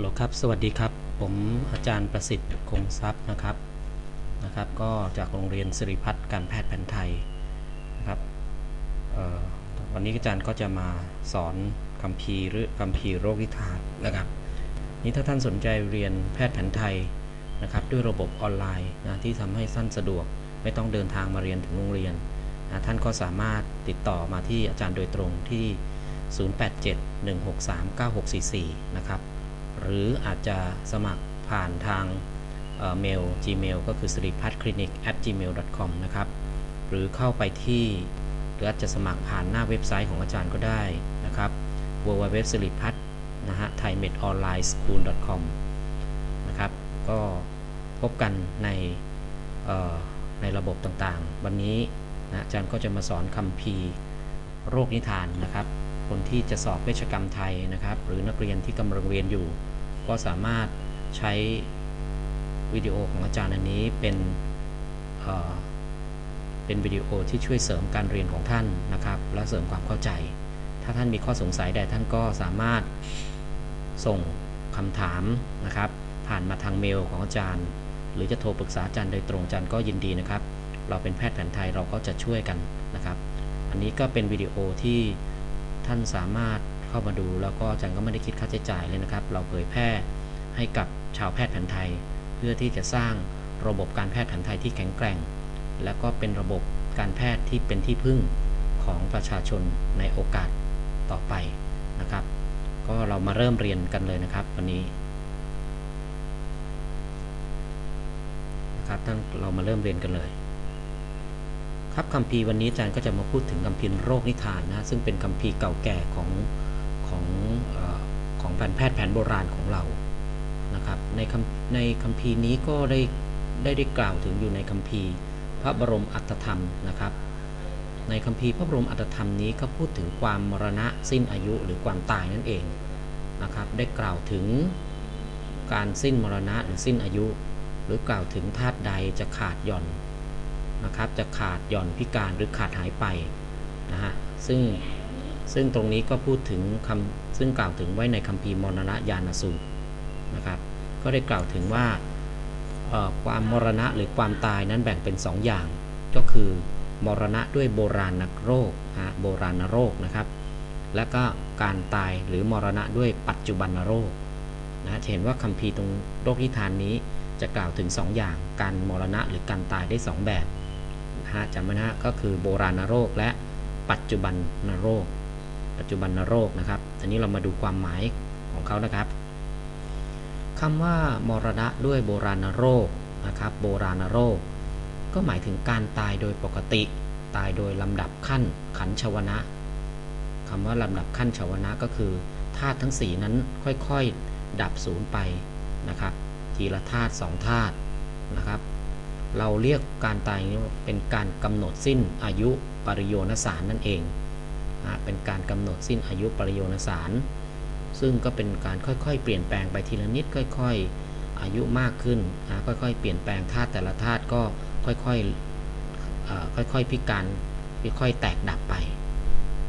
หลครับ สวัสดีครับ ผมอาจารย์ประสิทธิ์คงทรัพย์นะครับนะครับ ก็จากโรงเรียนสิริพัฒน์การแพทย์แผนไทยนะครับวันนี้อาจารย์ก็จะมาสอนคัมภีร์หรือคัมภีร์โรคนิทานนะครับ นี่ถ้าท่านสนใจเรียนแพทย์แผนไทยนะครับ ด้วยระบบออนไลน์นะที่ทำให้ท่านสะดวก ไม่ต้องเดินทางมาเรียนถึงโรงเรียนนะท่านก็สามารถติดต่อมาที่อาจารย์โดยตรงที่ 0871639644 นะครับ หรืออาจจะสมัครผ่านทางเอ่อเมล Gmail ก็คือ s r i p a t clinic at gmail com นะครับ หรือเข้าไปที่หรืออาจจะสมัครผ่านหน้าเว็บไซต์ของอาจารย์ก็ได้นะครับ www s r i p a t นะฮะ thaimetonlineschool com นะครับ ก็พบกันในในระบบต่างๆ วันนี้นะอาจารย์ก็จะมาสอนคำพีโรคนิทานนะครับ คนที่จะสอบเวชกรรมไทยนะครับ หรือนักเรียนที่กำลังเรียนอยู่ ก็สามารถใช้วิดีโอของอาจารย์อันนี้เป็นเเป็นวิดีโอที่ช่วยเสริมการเรียนของท่านนะครับ และเสริมความเข้าใจ ถ้าท่านมีข้อสงสัยใดท่านก็สามารถส่งคำถามนะครับ ผ่านมาทางเมลของอาจารย์ หรือจะโทรปรึกษาอาจารย์โดยตรงอาจารย์ก็ยินดีนะครับ เราเป็นแพทย์แผนไทยเราก็จะช่วยกันนะครับ อันนี้ก็เป็นวิดีโอที่ท่านสามารถ เข้ามาดู แล้วก็อาจารย์ก็ไม่ได้คิดค่าใช้จ่ายเลยนะครับ เราเผยแพร่ให้กับชาวแพทย์แผนไทย เพื่อที่จะสร้างระบบการแพทย์แผนไทยที่แข็งแกร่ง และก็เป็นระบบการแพทย์ที่เป็นที่พึ่งของประชาชนในโอกาสต่อไปนะครับ ก็เรามาเริ่มเรียนกันเลยนะครับ วันนี้นะครับท่านเรามาเริ่มเรียนกันเลย ครับคัมภีร์วันนี้อาจารย์ก็จะมาพูดถึงคัมภีร์โรคนิทานนะซึ่งเป็นคัมภีร์เก่าแก่ของ แผนแพทย์แผนโบราณของเรานะครับในคัมในคัมภีร์นี้ก็ได้ได้ได้กล่าวถึงอยู่ในคัมภีร์พระบรมอัตธรรมนะครับ ในคัมภีร์พระบรมอัตธรรมนี้ก็พูดถึงความมรณะสิ้นอายุหรือความตายนั่นเองนะครับได้กล่าวถึงการสิ้นมรณะหรือสิ้นอายุ หรือกล่าวถึงธาตุใดจะขาดหย่อนนะครับจะขาดหย่อนพิการหรือขาดหายไปนะฮะซึ่งซึ่งตรงนี้ก็พูดถึงคำ ซึ่งกล่าวถึงไว้ในคัมภีร์มรณะญาณสูตรนะครับ ก็ได้กล่าวถึงว่าความมรณะหรือความตายนั้นแบ่งเป็น 2ออย่าง ก็คือมรณะด้วยโบราณโรคฮะโบราณโรคนะครับ และก็การตายหรือมรณะด้วยปัจจุบันโรคนะเห็นว่าคัมภีร์ตรงโรคนิทานนี้จะกล่าวถึง 2ออย่าง การมรณะหรือการตายได้ 2 แบบนะฮะจำไว้นะฮะก็คือโบราณโรคและปัจจุบันโรค ปัจจุบันโรคนะครับ อันนี้เรามาดูความหมายของเขานะครับคำว่ามรณะด้วยโบราณโรคนะครับ โบราณโรค ก็หมายถึงการตายโดยปกติ ตายโดยลำดับขั้นขันชวนะคำว่าลำดับขั้นชวนะก็คือธาตุทั้งสีนั้นค่อยๆ ดับสูญไปนะครับ ทีละธาตุสองธาตุนะครับ เราเรียกการตายนี้เป็นการกำหนดสิ้นอายุปริโยนสารนั่นเอง เป็นการกำหนดสิ้นอายุปริโยนสาร ซึ่งก็เป็นการค่อยๆ เปลี่ยนแปลงไปทีละนิดค่อยๆ อายุมากขึ้นค่อยๆ เปลี่ยนแปลงธาตุแต่ละธาตุก็ค่อยๆค่อยๆพิการค่อยๆแตกดับไป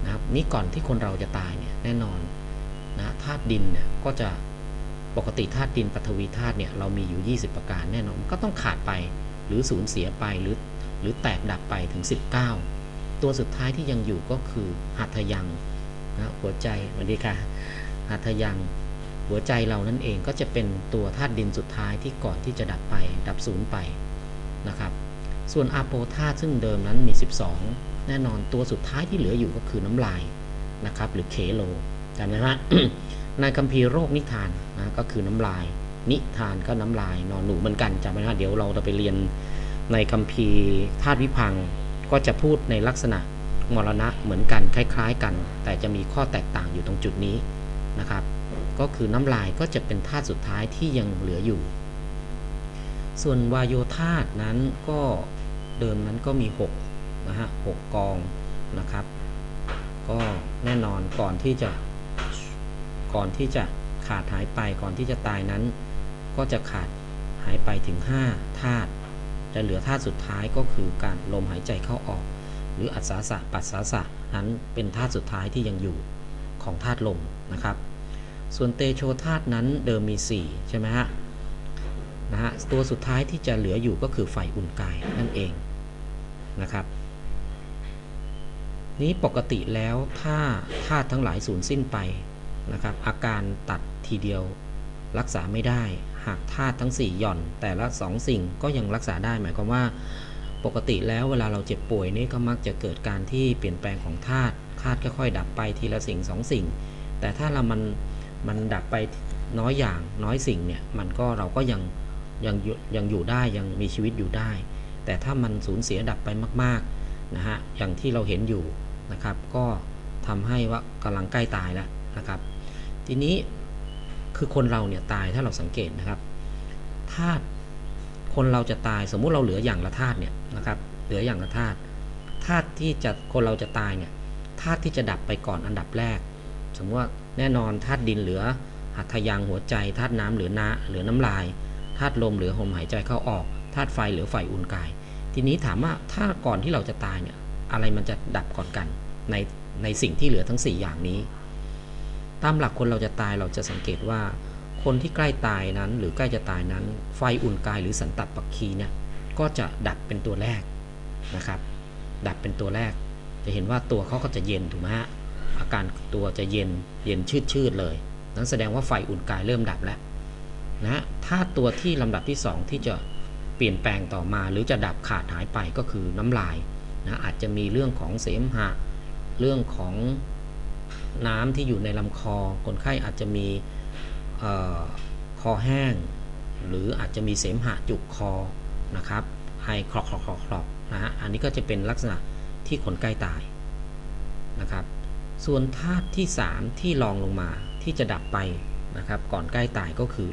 นะครับนี่ก่อนที่คนเราจะตายเนี่ยแน่นอนนะธาตุดินเนี่ยก็จะปกติธาตุดินปฐวีธาตุเนี่ยเรามีอยู่ 20 ประการแน่นอนก็ต้องขาดไปหรือสูญเสียไปหรือหรือแตกดับไปถึง 19 ตัวสุดท้ายที่ยังอยู่ก็คือหัตถยังนะหัวใจสวัสดีค่ะหัตถยังหัวใจเรานั่นเองก็จะเป็นตัวธาตุดินสุดท้ายที่ก่อนที่จะดับไปดับสูญไปนะครับ ส่วนอาโปธาตุซึ่งเดิมนั้นมี 12 แน่นอนตัวสุดท้ายที่เหลืออยู่ก็คือน้ำลายนะครับหรือเคโลจำได้ไหมในคัมภีร์โรคนิทานนะก็คือน้ำลาย นิทานก็น้ำลายนอนหนูเหมือนกันจำไว้นะเดี๋ยวเราจะไปเรียนในคัมภีร์ธาตุวิพัง ก็จะพูดในลักษณะมรณะเหมือนกันคล้าย ๆ กัน แต่จะมีข้อแตกต่างอยู่ตรงจุดนี้นะครับ ก็คือน้ำลายก็จะเป็นธาตุสุดท้ายที่ยังเหลืออยู่ ส่วนวายโยธาตุนั้นก็เดิมนั้นก็มี6นะฮะหกกองนะครับ ก็แน่นอนก่อนที่จะก่อนที่จะขาดหายไปก่อนที่จะตายนั้น ก็จะขาดหายไปถึง5ธาตุ จะเหลือธาตุสุดท้ายก็คือการลมหายใจเข้าออก หรืออัศสะปัสสาสะนั้นเป็นธาตุสุดท้ายที่ยังอยู่ของธาตุลมนะครับ ส่วนเตโชธาตุนั้นเดิมมี 4 ใช่ไหมฮะนะฮะตัวสุดท้ายที่จะเหลืออยู่ก็คือไฟอุ่นกายนั่นเองนะครับ นี้ปกติแล้วถ้าธาตุทั้งหลายสูญสิ้นไปนะครับ อาการตัดทีเดียว รักษาไม่ได้ หากธาตุทั้ง 4 หย่อน แต่ละ 2 สิ่งก็ยังรักษาได้ หมายความว่า ปกติแล้วเวลาเราเจ็บป่วยนี่ก็มักจะเกิดการที่เปลี่ยนแปลงของธาตุธาตุค่อยๆดับไปทีละสิ่งสองสิ่ง แต่ถ้าเรามันมันดับไปน้อยอย่างน้อยสิ่งเนี่ยมันก็เราก็ยังยังยังอยู่ได้ยังมีชีวิตอยู่ได้ แต่ถ้ามันสูญเสียดับไปมากๆนะฮะอย่างที่เราเห็นอยู่นะครับ ก็ทำให้ว่ากำลังใกล้ตายแล้วนะครับ ทีนี้ คือคนเราเนี่ยตายถ้าเราสังเกตนะครับธาตุคนเราจะตายสมมุติเราเหลืออย่างละธาตุเนี่ยนะครับเหลืออย่างละธาตุธาตุที่จะคนเราจะตายเนี่ยธาตุที่จะดับไปก่อนอันดับแรก สมมติว่าแน่นอนธาตุดินเหลือหัตถยางหัวใจธาตุน้ำเหลือน้เหลือน้ำลายธาตุลมเหลือลมหายใจเข้าออกธาตุไฟเหลือไฟอุ่นกาย ทีนี้ถามว่าถ้าก่อนที่เราจะตายเนี่ยอะไรมันจะดับก่อนกันในในสิ่งที่เหลือทั้ง 4 อย่างนี้ ตามหลักคนเราจะตายเราจะสังเกตว่า คนที่ใกล้ตายนั้น หรือใกล้จะตายนั้น ไฟอุ่นกายหรือสันตับปักคีเนี่ยก็จะดับเป็นตัวแรกนะครับ ดับเป็นตัวแรก จะเห็นว่าตัวเขาก็จะเย็นถูกไหมฮะอาการตัวจะเย็นเย็นชืดชืดเลย นั้นแสดงว่าไฟอุ่นกายเริ่มดับแล้วนะถ้าตัวที่ลำดับที่ 2 ที่จะเปลี่ยนแปลงต่อมา หรือจะดับขาดหายไปก็คือน้ำลายนะอาจจะมีเรื่องของเสมหะ เรื่องของ น้ำที่อยู่ในลำคอ คนไข้อาจจะมีออคอแห้ง หรืออาจจะมีเสมหะจุกคอนะครับไอคลอกคลอกคลอกคลอกนะฮะอันนี้ก็จะเป็นลักษณะที่คนใกล้ตายนะครับ ส่วนธาตุที่ 3 ที่รองลงมาที่จะดับไปนะครับ ก่อนใกล้ตายก็คือ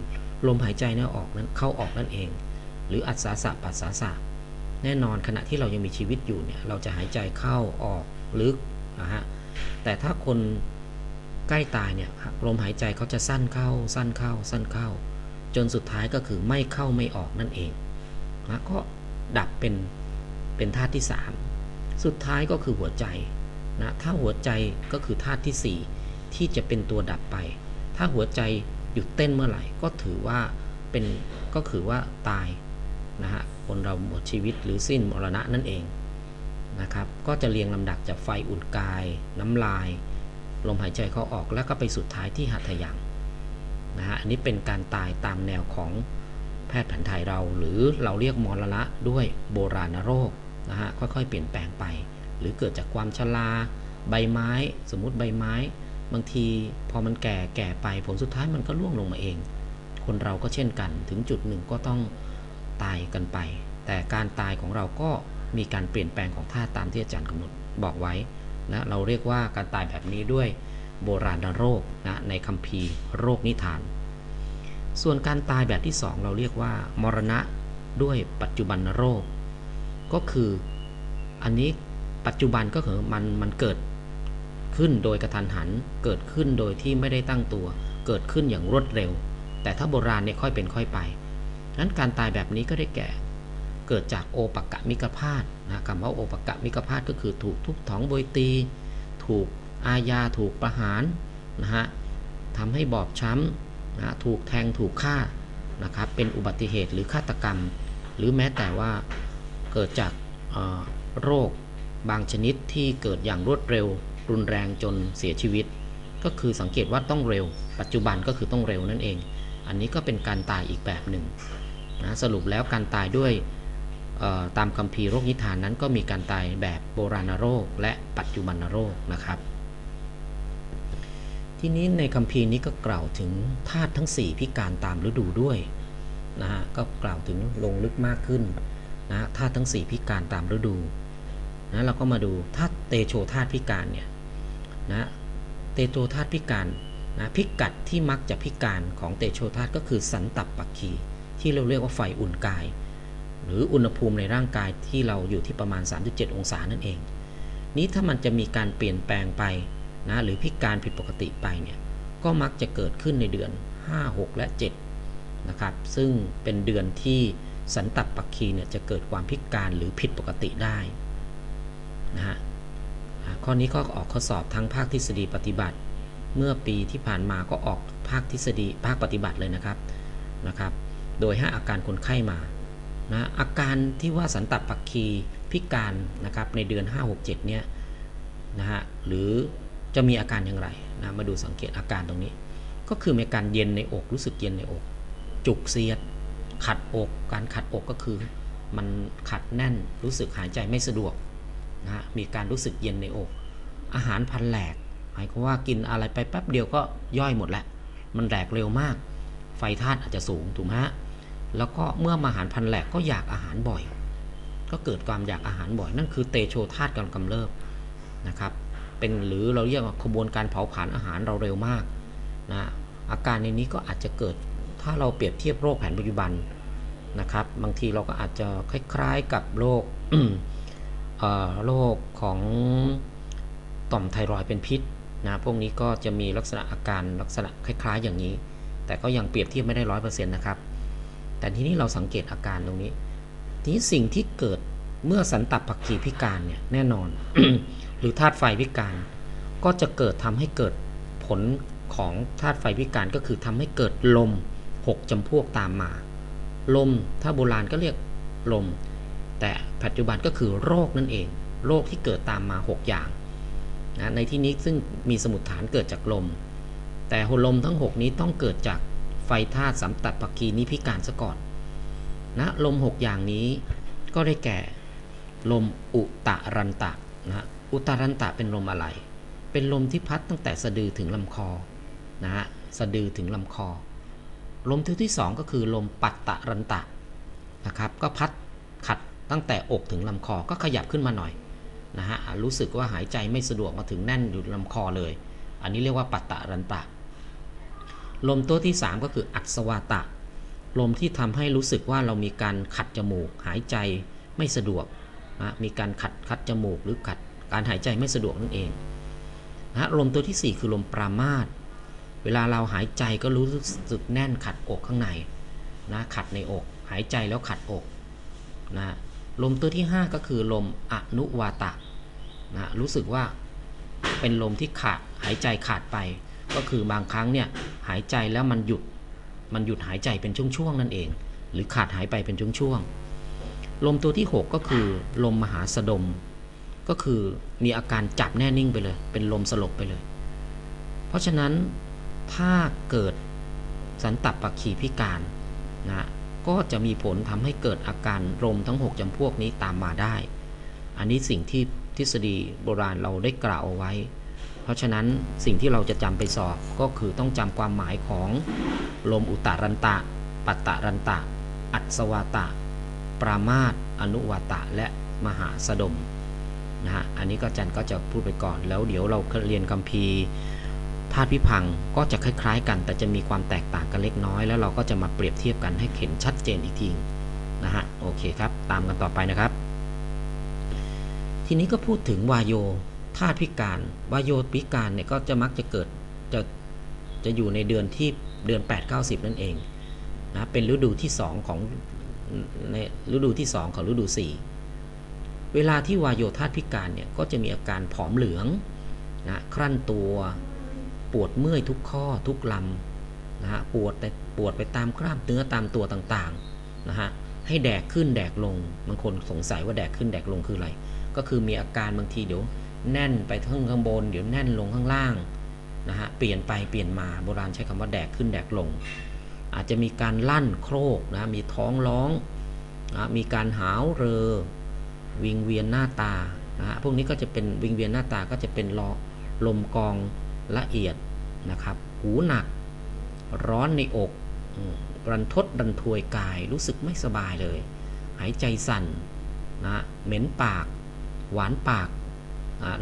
ลมหายใจเนี่ยออกนั้นเข้าออกนั่นเอง หรืออัศสะปัสสาสะแน่นอนขณะที่เรายังมีชีวิตอยู่เนี่ยเราจะหายใจเข้าออกลึกนะฮะ แต่ถ้าคนใกล้ตายเนี่ยลมหายใจเขาจะสั้นเข้า สั้นเข้า สั้นเข้า จนสุดท้ายก็คือไม่เข้าไม่ออกนั่นเองนะก็ดับเป็นเป็นธาตุที่ 3 สุดท้ายก็คือหัวใจนะถ้าหัวใจก็คือธาตุที่ 4 ที่จะเป็นตัวดับไป ถ้าหัวใจหยุดเต้นเมื่อไหร่ก็ถือว่าเป็นก็คือว่าตายนะฮะคนเราหมดชีวิตหรือสิ้นมรณะนั่นเอง นะครับ ก็จะเรียงลำดับจากไฟอุ่นกาย น้ำลาย ลมหายใจเข้าออกแล้วก็ไปสุดท้ายที่หัตถยังนะฮะอันนี้เป็นการตายตามแนวของแพทย์แผนไทยเรา หรือเราเรียกมรณะด้วยโบราณโรคนะฮะค่อยๆ เปลี่ยนแปลงไป หรือเกิดจากความชราใบไม้ สมมุติใบไม้ บางทีพอมันแก่แก่ไปผลสุดท้ายมันก็ร่วงลงมาเอง คนเราก็เช่นกันถึงจุดหนึ่งก็ต้องตายกันไป แต่การตายของเราก็ มีการเปลี่ยนแปลงของธาตุตามที่อาจารย์กำหนดบอกไว้นะเราเรียกว่าการตายแบบนี้ด้วยโบราณโรคนะในคัมภีร์โรคนิทาน ส่วนการตายแบบที่ 2 เราเรียกว่ามรณะด้วยปัจจุบันโรค ก็คืออันนี้ปัจจุบันก็คือมันมันเกิดขึ้นโดยกระทันหัน เกิดขึ้นโดยที่ไม่ได้ตั้งตัว เกิดขึ้นอย่างรวดเร็ว แต่ถ้าโบราณเนี่ยค่อยเป็นค่อยไปนั้นการตายแบบนี้ก็ได้แก่ เกิดจากโอปกะมิกพาตนะคำว่าโอปกะมิกพาตก็คือถูกทุบท้องโบยตี ถูกอาญาถูกประหารนะฮะทำให้บอบช้ำนะถูกแทงถูกฆ่านะครับเป็นอุบัติเหตุหรือฆาตกรรม หรือแม้แต่ว่าเกิดจากโรคบางชนิดที่เกิดอย่างรวดเร็ว รุนแรงจนเสียชีวิต ก็คือสังเกตว่าต้องเร็ว ปัจจุบันก็คือต้องเร็วนั่นเอง อันนี้ก็เป็นการตายอีกแบบหนึ่งนะสรุปแล้วการตายด้วย ตามคัมภีโรคนิทานนั้นก็มีการตายแบบโบราณโรคและปัจจุบันโรคนะครับ ที่นี้ในคัมภีนี้ก็กล่าวถึงธาตุทั้ง 4 พิการตามฤดูด้วยนะฮะก็กล่าวถึงลงลึกมากขึ้นนะธาตุทั้ง 4 พิการตามฤดูนะเราก็มาดูธาตุเตโชธาตุพิการเนี่ยนะเตโชธาตุพิการนะพิกัดที่มักจะพิการของเตโชธาตุก็คือสันตับปักคีที่เราเรียกว่าไฟอุ่นกาย หรืออุณหภูมิในร่างกายที่เราอยู่ที่ประมาณ 37 องศานั่นเอง นี้ถ้ามันจะมีการเปลี่ยนแปลงไปนะหรือพิการผิดปกติไปเนี่ยก็มักจะเกิดขึ้นในเดือน 5 6 และ7นะครับซึ่งเป็นเดือนที่สันตับปักคีเนี่ยจะเกิดความพิการหรือผิดปกติได้นะฮะข้อนี้ก็ออกข้อสอบทั้งภาคทฤษฎีปฏิบัติ เมื่อปีที่ผ่านมาก็ออกภาคทฤษฎีภาคปฏิบัติเลยนะครับนะครับ โดยให้อาการคนไข้มา นะอาการที่ว่าสันตปักคีพิการนะครับในเดือน 5 6 7 เนี่ยนะฮะหรือจะมีอาการอย่างไรนะมาดูสังเกตอาการตรงนี้ ก็คือมีการเย็นในอกรู้สึกเย็นในอก จุกเสียด ขัดอกการขัดอกก็คือมันขัดแน่นรู้สึกหายใจไม่สะดวกนะฮะมีการรู้สึกเย็นในอก อาหารพันแหลก หมายความว่ากินอะไรไปแป๊บเดียวก็ย่อยหมดแล้วมันแหลกเร็วมาก ไฟธาตุอาจจะสูงถูกไหมฮะ แล้วก็เมื่อมาหารพันแหลกก็อยากอาหารบ่อย ก็เกิดความอยากอาหารบ่อย นั่นคือเตโชธาตุกำกำเริบนะครับ เป็นหรือเราเรียกว่าขบวนการเผาผลาญอาหารเราเร็วมากนะอาการในนี้ก็อาจจะเกิดถ้าเราเปรียบเทียบโรคแผนปัจจุบันนะครับ บางทีเราก็อาจจะคล้ายๆกับโรคโรคของต่อมไทรอยเป็นพิษนะพวกนี้ก็จะมีลักษณะอาการลักษณะคล้ายๆ อย่างนี้ แต่ก็ยังเปรียบเทียบไม่ได้ร้อยเปอร์เซ็นต์นะครับ แต่ทีนี้เราสังเกตอาการตรงนี้ ทีนี้สิ่งที่เกิดเมื่อสันตับผักขีพิการเนี่ยแน่นอน หรือธาตุไฟพิการ ก็จะเกิดทำให้เกิดผลของธาตุไฟพิการก็คือทำให้เกิดลมหกจำพวกตามมา ลมถ้าโบราณก็เรียกลม แต่ปัจจุบันก็คือโรคนั่นเอง โรคที่เกิดตามมา 6 อย่างนะในที่นี้ซึ่งมีสมุดฐานเกิดจากลม แต่หลมทั้ง 6 นี้ต้องเกิดจาก ไฟธาตุสัมตัดปักกีนิพิการซะก่อนนะลม 6 อย่างนี้ก็ได้แก่ลมอุตรันตะนะอุตรันตะเป็นลมอะไร เป็นลมที่พัดตั้งแต่สะดือถึงลำคอนะฮะสะดือถึงลำคอ ลมที่ที่2ก็คือลมปัตตะรันตะนะครับก็พัดขัดตั้งแต่อกถึงลำคอก็ขยับขึ้นมาหน่อยนะฮะรู้สึกว่าหายใจไม่สะดวกมาถึงแน่นอยู่ลำคอเลย อันนี้เรียกว่าปัตตะรันตะ ลมตัวที่ 3 ก็คืออัศวาตะ ลมที่ทำให้รู้สึกว่าเรามีการขัดจมูก หายใจไม่สะดวกนะมีการขัดขัดจมูกหรือขัดการหายใจไม่สะดวกนั่นเองนะลมตัวที่ 4 คือลมปรามาตเวลาเราหายใจก็รู้สึกแน่นขัดอกข้างในนะขัดในอก หายใจแล้วขัดอกนะลมตัวที่ 5 ก็คือลมอนุวาตะนะรู้สึกว่าเป็นลมที่ขาดหายใจขาดไป ก็คือบางครั้งเนี่ย หายใจแล้วมันหยุด มันหยุดหายใจเป็นช่วงๆนั่นเอง หรือขาดหายไปเป็นช่วงๆลมตัวที่ 6 ก็คือ ลมมหาสดม ก็คือมีอาการจับแน่นิ่งไปเลย เป็นลมสลบไปเลย เพราะฉะนั้นถ้าเกิดสันตับปักขีพิการนะก็จะมีผลทำให้เกิดอาการลมทั้ง 6จำพวกนี้ตามมาได้ อันนี้สิ่งที่ทฤษฎีโบราณเราได้กล่าวเอาไว้ เพราะฉะนั้นสิ่งที่เราจะจำไปสอบก็คือต้องจำความหมายของลมอุตารันตะ ปัตตารันตะ อัศวาตะ ปรามาตอนุวาตะ และมหาสดมนะฮะ อันนี้ก็จันก็จะพูดไปก่อน แล้วเดี๋ยวเราเรียนคัมภีร์ธาตุพิพังก็จะคล้ายๆ กัน แต่จะมีความแตกต่างกันเล็กน้อย แล้วเราก็จะมาเปรียบเทียบกันให้เห็นชัดเจนอีกทีนะฮะ โอเคครับ ตามกันต่อไปนะครับ ทีนี้ก็พูดถึงวายโย ธาตุพิการวายโยพิการเนี่ยก็จะมักจะเกิดจะจะอยู่ในเดือนที่เดือน 8 9 0 นั่นเองนะเป็นฤดูที่ 2 ของในฤดูที่ 2 ของฤดู 4 เวลาที่วายโยธาตุพิการเนี่ยก็จะมีอาการผอมเหลืองนะครั่นตัวปวดเมื่อยทุกข้อทุกลำนะฮะปวดแต่ปวดไปตามกล้ามเนื้อตามตัวต่างๆนะฮะให้แดกขึ้นแดกลงบางคนสงสัยว่าแดกขึ้นแดกลงคืออะไร ก็คือมีอาการบางทีเดี๋ยว แน่นไปทั้งข้างบน เดี๋ยวแน่นลงข้างล่างนะฮะเปลี่ยนไปเปลี่ยนมาโบราณใช้คำว่าแดกขึ้นแดกลง อาจจะมีการลั่นโครกนะมีท้องร้องนะมีการหาวเรอ วิงเวียนหน้าตานะฮะพวกนี้ก็จะเป็นวิงเวียนหน้าตาก็จะเป็นลอลมกองละเอียดนะครับหูหนัก ร้อนในอกรันทดรันทวยกายรู้สึกไม่สบายเลย หายใจสั่นนะเหม็นปาก หวานปาก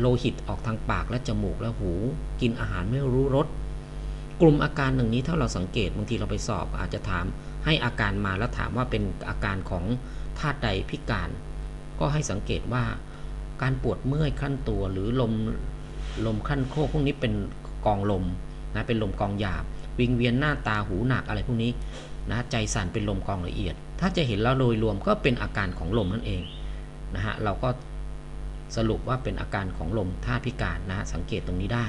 โลหิตออกทางปากและจมูกและหู กินอาหารไม่รู้รสกลุ่มอาการหนึ่งนี้ถ้าเราสังเกตบางทีเราไปสอบ อาจจะถามให้อาการมาแล้วถามว่าเป็นอาการของธาตุใดพิการ ก็ให้สังเกตว่าการปวดเมื่อยขั้นตัวหรือลมลมขั้นโคกพวกนี้เป็นกองลมนะเป็นลมกองหยาบ วิงเวียนหน้าตาหูหนักอะไรพวกนี้นะใจสั่นเป็นลมกองละเอียด ถ้าจะเห็นแล้วโดยรวมก็เป็นอาการของลมนั่นเองนะฮะเราก็ สรุปว่าเป็นอาการของลมธาตุพิการนะสังเกตตรงนี้ได้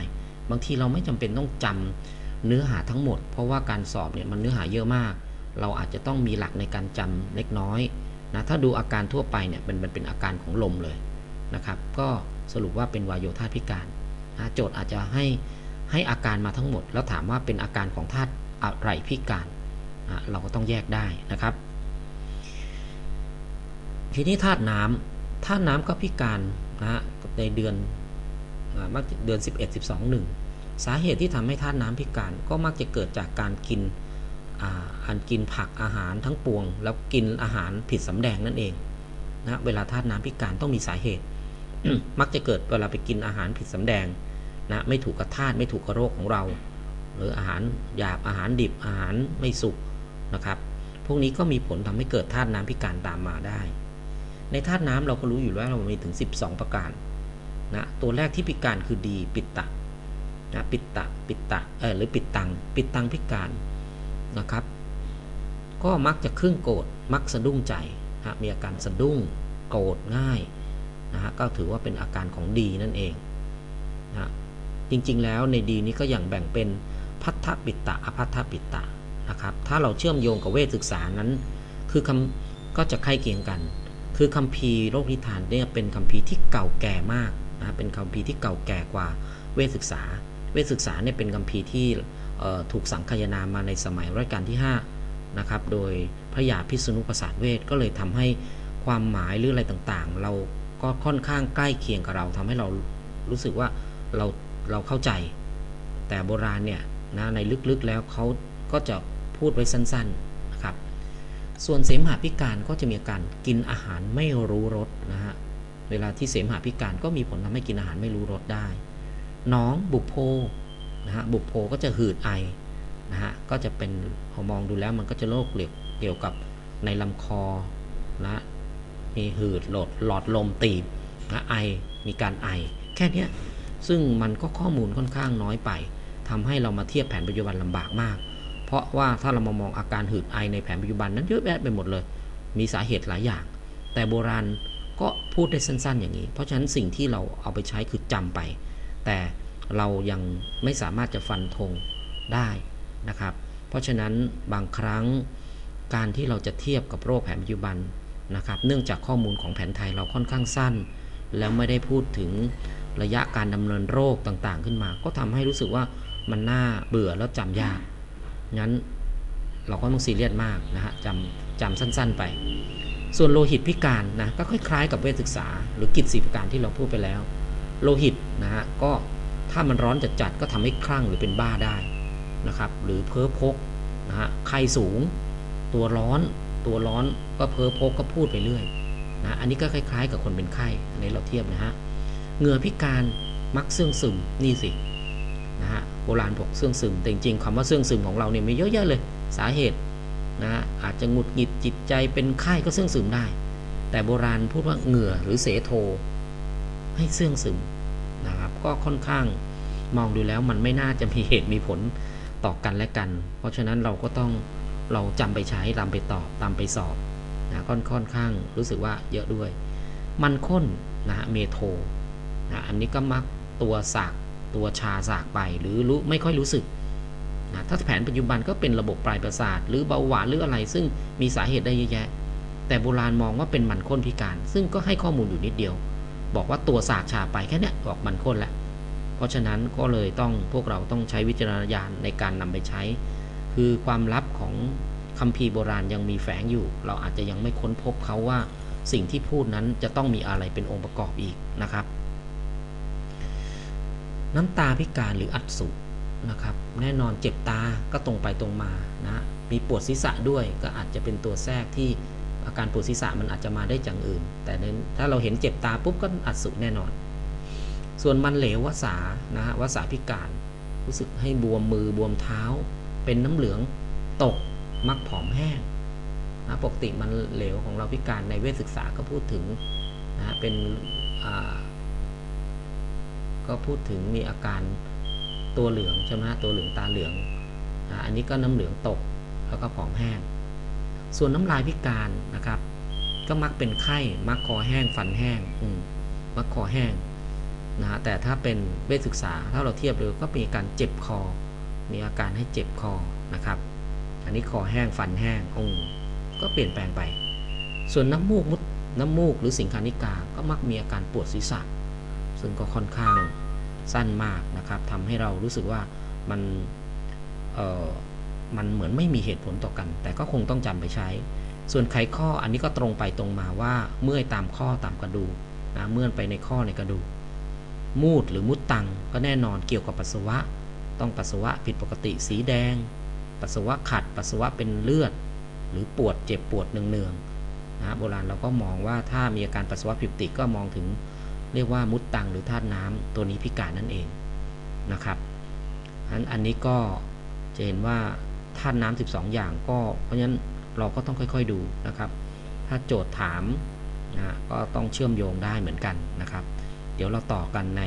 บางทีเราไม่จำเป็นต้องจำเนื้อหาทั้งหมด เพราะว่าการสอบเนี่ยมันเนื้อหาเยอะมาก เราอาจจะต้องมีหลักในการจำเล็กน้อยนะถ้าดูอาการทั่วไปเนี่ยเป็นมันเป็นอาการของลมเลยนะครับ ก็สรุปว่าเป็นวายโยธาพิการนะโจทย์อาจจะให้ให้อาการมาทั้งหมด แล้วถามว่าเป็นอาการของธาตุอะไรพิการนะเราก็ต้องแยกได้นะครับ ทีนี้ธาตุน้ำธาตุน้ำก็พิการนะฮะในเดือนมักเดือน 11 12 1 สาเหตุที่ทำให้ธาตุน้ำพิการก็มักจะเกิดจากการกินอ่าอันกินผักอาหารทั้งปวง แล้วกินอาหารผิดสำแดงนั่นเองนะเวลาธาตุน้ำพิการต้องมีสาเหตุ มักจะเกิดเวลาไปกินอาหารผิดสำแดงนะไม่ถูกกับธาตุไม่ถูกกับโรคของเรา หรืออาหารหยาบอาหารดิบอาหารไม่สุกนะครับ พวกนี้ก็มีผลทำให้เกิดธาตุน้ำพิการตามมาได้ ในธาตุน้ำเราก็รู้อยู่แล้วเรามีถึง 12 ประการนะตัวแรกที่พิการคือดีปิตตะนะปิตตะปิตตะเออหรือปิดตังปิดตังพิการนะครับ ก็มักจะครึ่งโกรธมักสะดุ้งใจนะมีอาการสะดุ้งโกรธง่ายนะฮะก็ถือว่าเป็นอาการของดีนั่นเองนะจริงๆแล้วในดีนี้ก็อย่างแบ่งเป็นพัทธปิตตะอภัทธปิตตะนะครับถ้าเราเชื่อมโยงกับเวทศึกษานั้น คือคำก็จะใกล้เคียงกัน คือคัมภีร์โลกนิทานเนี่ยเป็นคัมภีร์ที่เก่าแก่มากนะเป็นคัมภีร์ที่เก่าแก่กว่าเวทศึกษา เวทศึกษาเนี่ยเป็นคัมภีร์ที่ถูกสังคายนามาในสมัยรัชกาลที่5นะครับโดยพระยาพิษณุประสาทเวทก็เลยทำให้ความหมายหรืออะไรต่างๆ เราก็ค่อนข้างใกล้เคียงกับเราทำให้เรารู้สึกว่าเราเราเข้าใจ แต่โบราณเนี่ยนะในลึกๆแล้วเขาก็จะพูดไว้สั้นๆ ส่วนเสมหะพิการก็จะมีอาการกินอาหารไม่รู้รสนะฮะ เวลาที่เสมหะพิการก็มีผลทำให้กินอาหารไม่รู้รสได้ น้องบุพโพนะฮะบุพโพก็จะหืดไอนะฮะ ก็จะเป็นพอมองดูแล้วมันก็จะโรคเกี่ยวกับในลำคอนะมีหืดหลดหลอดลมตีบนะไอมีการไอ แค่นี้ซึ่งมันก็ข้อมูลค่อนข้างน้อยไปทำให้เรามาเทียบแผนปัจจุบันลำบากมาก ราะว่าถ้าเรามามองอาการหืดไอในแผนปัจจุบันนั้นเยอะแยะไปหมดเลย มีสาเหตุหลายอย่าง แต่โบราณก็พูดได้สั้นๆ อย่างนี้ เพราะฉะนั้นสิ่งที่เราเอาไปใช้คือจำไป แต่เรายังไม่สามารถจะฟันธงได้นะครับ เพราะฉะนั้นบางครั้งการที่เราจะเทียบกับโรคแผนปัจจุบันนะครับ เนื่องจากข้อมูลของแผนไทยเราค่อนข้างสั้น แล้วไม่ได้พูดถึงระยะการดำเนินโรคต่างๆ ขึ้นมา ก็ทำให้รู้สึกว่ามันน่าเบื่อแล้วจำยาก งั้นเราก็ต้องซีเรียสมากนะฮะจำจำสั้น ๆไป ส่วนโลหิตพิการนะก็คล้ายๆกับเวชศึกษา หรือกิจสีพิการที่เราพูดไปแล้ว โลหิตนะฮะก็ถ้ามันร้อนจัดๆก็ทำให้คลั่งหรือเป็นบ้าได้นะครับ หรือเพ้อพกนะฮะไข้สูง ตัวร้อน ตัวร้อนก็เพ้อพกก็พูดไปเรื่อยนะอันนี้ก็คล้ายๆ กับคนเป็นไข้อันนี้เราเทียบนะฮะเหงื่อพิการมักเสื่องซึมนี่สิ นะฮะโบราณบอกเสื่องซึมแต่จริงๆคำว่าเสื่องซึมของเราเนี่ยมีเยอะแยะเลย สาเหตุนะฮะอาจจะหงุดหงิดจิตใจเป็นไข้ก็เสื่องซึมได้ แต่โบราณพูดว่าเหงื่อหรือเสโทให้เสื่องซึมนะครับ ก็ค่อนข้างมองดูแล้วมันไม่น่าจะมีเหตุมีผลต่อกันและกัน เพราะฉะนั้นเราก็ต้องเราจำไปใช้ตามไปตอบตามไปสอบนะค่อนค่อนข้างรู้สึกว่าเยอะด้วย มันข้นนะเมโทนะอันนี้ก็มักตัวสาก ตัวชาสากไป หรือรู้ไม่ค่อยรู้สึกนะถ้าแผนปัจจุบันก็เป็นระบบปลายประสาท หรือเบาหวานหรืออะไร ซึ่งมีสาเหตุได้เยอะแยะ แต่โบราณมองว่าเป็นมันข้นพิการ ซึ่งก็ให้ข้อมูลอยู่นิดเดียว บอกว่าตัวสากชาไปแค่นี้บอกมันข้นแหละเพราะฉะนั้นก็เลยต้องพวกเราต้องใช้วิจารณญาณในการนำไปใช้ คือความลับของคัมภีร์โบราณยังมีแฝงอยู่ เราอาจจะยังไม่ค้นพบเขาว่าสิ่งที่พูดนั้นจะต้องมีอะไรเป็นองค์ประกอบอีกนะครับ น้ำตาพิการหรืออัดสุนะครับ แน่นอนเจ็บตาก็ตรงไปตรงมานะมีปวดศีรษะด้วยก็อาจจะเป็นตัวแทรกที่อาการปวดศีรษะมันอาจจะมาได้จากอื่น แต่ถ้าเราเห็นเจ็บตาปุ๊บก็อัดสุแน่นอน ส่วนมันเหลววสานะฮะวสาพิการ รู้สึกให้บวมมือบวมเท้า เป็นน้ำเหลืองตกมักผอมแห้งนะปกติมันเหลวของเราพิการในเวชศึกษาก็พูดถึงนะเป็น ก็พูดถึงมีอาการตัวเหลืองใช่ไหมตัวเหลืองตาเหลืองอันนี้ก็น้ำเหลืองตกแล้วก็ผอมแห้ง ส่วนน้ำลายพิการนะครับ ก็มักเป็นไข้มักคอแห้งฟันแห้งมักคอแห้งนะฮะแต่ถ้าเป็นเวชศึกษาถ้าเราเทียบเลยก็มีการเจ็บคอ มีอาการให้เจ็บคอนะครับ อันนี้คอแห้งฟันแห้งองก็เปลี่ยนแปลงไป ส่วนน้ำมูกมุดน้ำมูกหรือสิงคานิกาก็มักมีอาการปวดศีรษะ ซึ่งก็ค่อนข้างสั้นมากนะครับทำให้เรารู้สึกว่ามันเออมันเหมือนไม่มีเหตุผลต่อกัน แต่ก็คงต้องจำไปใช้ ส่วนไขข้ออันนี้ก็ตรงไปตรงมาว่าเมื่อยตามข้อตามกระดูกนะเมื่อยไปในข้อในกระดูก มูดหรือมุดตังก็แน่นอนเกี่ยวกับปัสสาวะ ต้องปัสสาวะผิดปกติสีแดง ปัสสาวะขัด ปัสสาวะเป็นเลือด หรือปวดเจ็บปวดเนืองๆนะโบราณเราก็มองว่าถ้ามีอาการปัสสาวะผิดปกติก็มองถึง เรียกว่ามุดตังหรือธาตุน้ำตัวนี้พิการนั่นเองนะครับอันอันนี้ก็จะเห็นว่าธาตุน้ำ12 อย่างก็ เพราะฉะนั้นเราก็ต้องค่อยๆดูนะครับ ถ้าโจทย์ถามนะก็ต้องเชื่อมโยงได้เหมือนกันนะครับ เดี๋ยวเราต่อกันใน